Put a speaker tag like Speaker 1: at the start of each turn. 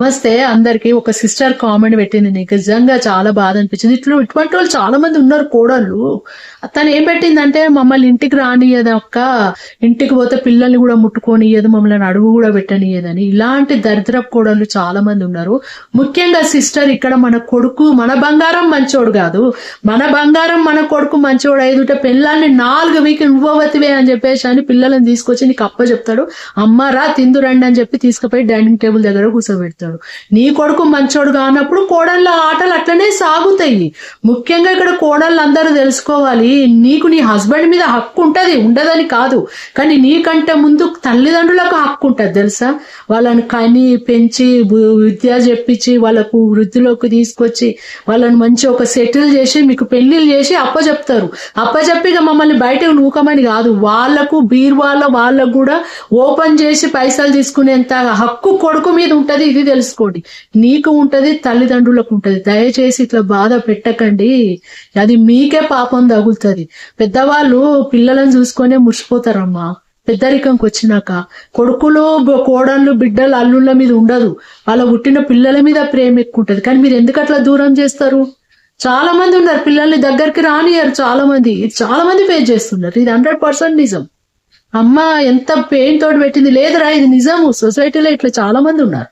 Speaker 1: వస్తే eh, అందరికి ఒక సిస్టర్ కామెంట్ పెట్టింది నీకు. నిజంగా చాలా బాధ అనిపించింది. ఇట్లా ఇటువంటి వాళ్ళు చాలా మంది ఉన్నారు కోడళ్ళు. తను ఏం పెట్టిందంటే మమ్మల్ని ఇంటికి రానియదు అక్క. ఇంటికి పోతే పిల్లల్ని కూడా ముట్టుకోనియదు మమ్మల్ని అడుగు కూడా పెట్టనియదని ఇలాంటి దరిద్రపు కోడళ్ళు చాలా మంది ఉన్నారు. ముఖ్యంగా సిస్టర్ ఇక్కడ మన కొడుకు మన బంగారం మంచోడు కాదు. మన బంగారం మన కొడుకు మంచోడు ఐదుట పిల్లల్ని నాలుగు వీక్ ఇవ్వవతివే అని చెప్పేసి అని పిల్లల్ని తీసుకొచ్చి నీకు అప్ప చెప్తాడు అమ్మ రా తిందురండి అని చెప్పి తీసుకుపోయి డైనింగ్ టేబుల్ దగ్గర కూర్చోబెడతాడు. నీ కొడుకు మంచోడు కానప్పుడు కోడళ్ళ ఆటలు అట్లనే సాగుతాయి. ముఖ్యంగా ఇక్కడ కోడళ్ళు అందరూ తెలుసుకోవాలి నీకు నీ హస్బెండ్ మీద హక్కు ఉంటుంది ఉండదని కాదు. కానీ నీకంటే ముందు తల్లిదండ్రులకు హక్కు ఉంటుంది తెలుసా? వాళ్ళని కని పెంచి విద్య చెప్పించి వాళ్ళకు వృద్ధిలోకి తీసుకొచ్చి వాళ్ళని మంచి ఒక సెటిల్ చేసి మీకు పెళ్ళిళ్ళు చేసి అప్పచెప్తారు అప్పచెప్పి మమ్మల్ని బయటకు నూకమని కాదు. వాళ్ళకు బీర్వాళ్ళ వాళ్ళకు కూడా ఓపెన్ చేసి పైసలు తీసుకునేంత హక్కు కొడుకు మీద ఉంటుంది ఇది తెలుసుకోండి. నీకు ఉంటది తల్లిదండ్రులకు ఉంటది. దయచేసి ఇట్లా బాధ పెట్టకండి. అది మీకే పాపం తగులుతుంది. పెద్దవాళ్ళు పిల్లలను చూసుకొనే మురిసిపోతారమ్మా. పెద్దరికంకి వచ్చినాక. కొడుకులు కోడళ్ళు బిడ్డలు అల్లుళ్ళ మీద ఉండదు. వాళ్ళ పుట్టిన పిల్లల మీద ప్రేమ ఎక్కువ ఉంటది. కానీ మీరు ఎందుకు అట్లా దూరం చేస్తారు? చాలా మంది ఉన్నారు. పిల్లల్ని దగ్గరికి రానియారు చాలా మంది చాలా మంది ఫేస్ చేస్తున్నారు. ఇది హండ్రెడ్ పర్సెంట్ నిజం. అమ్మ ఎంత పెయిన్ తోటి పెట్టింది. లేదురా ఇది నిజము. సొసైటీలో ఇట్లా చాలా మంది ఉన్నారు.